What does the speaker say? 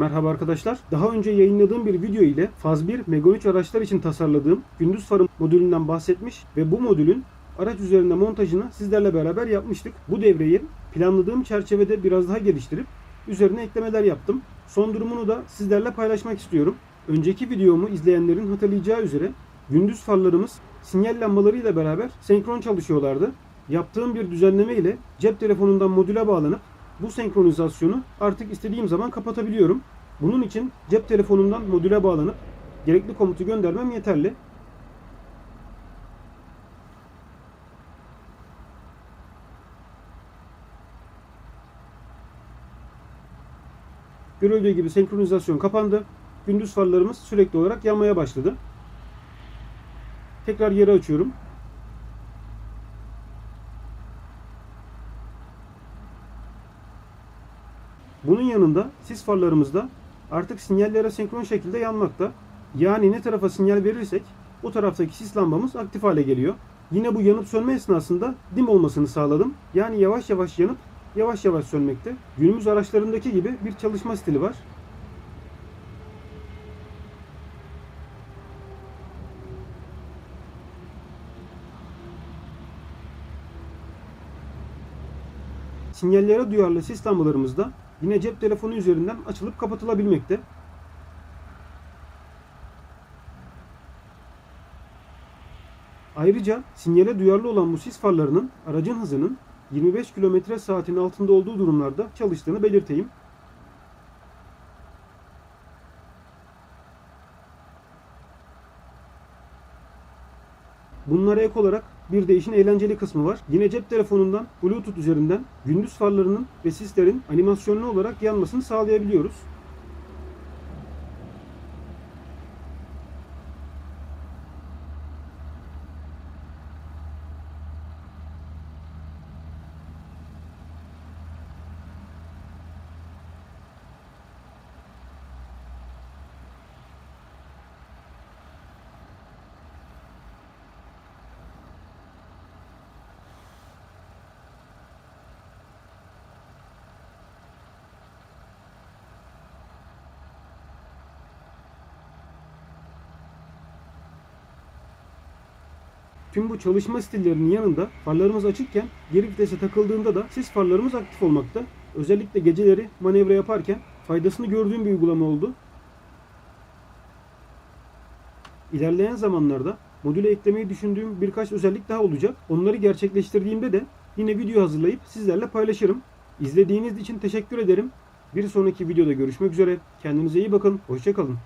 Merhaba arkadaşlar. Daha önce yayınladığım bir video ile Faz 1 Mega 3 araçlar için tasarladığım gündüz farı modülünden bahsetmiş ve bu modülün araç üzerinde montajını sizlerle beraber yapmıştık. Bu devreyi planladığım çerçevede biraz daha geliştirip üzerine eklemeler yaptım. Son durumunu da sizlerle paylaşmak istiyorum. Önceki videomu izleyenlerin hatırlayacağı üzere gündüz farlarımız sinyal lambalarıyla beraber senkron çalışıyorlardı. Yaptığım bir düzenleme ile cep telefonundan modüle bağlanıp bu senkronizasyonu artık istediğim zaman kapatabiliyorum. Bunun için cep telefonumdan modüle bağlanıp gerekli komutu göndermem yeterli. Görüldüğü gibi senkronizasyon kapandı. Gündüz farlarımız sürekli olarak yanmaya başladı. Tekrar yeri açıyorum. Bunun yanında sis farlarımız da artık sinyallere senkron şekilde yanmakta. Yani ne tarafa sinyal verirsek o taraftaki sis lambamız aktif hale geliyor. Yine bu yanıp sönme esnasında dim olmasını sağladım. Yani yavaş yavaş yanıp yavaş yavaş sönmekte. Günümüz araçlarındaki gibi bir çalışma stili var. Sinyallere duyarlı sis lambalarımız da yine cep telefonu üzerinden açılıp kapatılabilmekte. Ayrıca sinyale duyarlı olan bu sis farlarının aracın hızının 25 km saatin altında olduğu durumlarda çalıştığını belirteyim. Bunlara ek olarak bir de işin eğlenceli kısmı var. Yine cep telefonundan Bluetooth üzerinden gündüz farlarının ve sislerin animasyonlu olarak yanmasını sağlayabiliyoruz. Tüm bu çalışma stillerinin yanında farlarımız açıkken geri vitese takıldığında da sis farlarımız aktif olmakta. Özellikle geceleri manevra yaparken faydasını gördüğüm bir uygulama oldu. İlerleyen zamanlarda modüle eklemeyi düşündüğüm birkaç özellik daha olacak. Onları gerçekleştirdiğimde de yine video hazırlayıp sizlerle paylaşırım. İzlediğiniz için teşekkür ederim. Bir sonraki videoda görüşmek üzere. Kendinize iyi bakın. Hoşçakalın.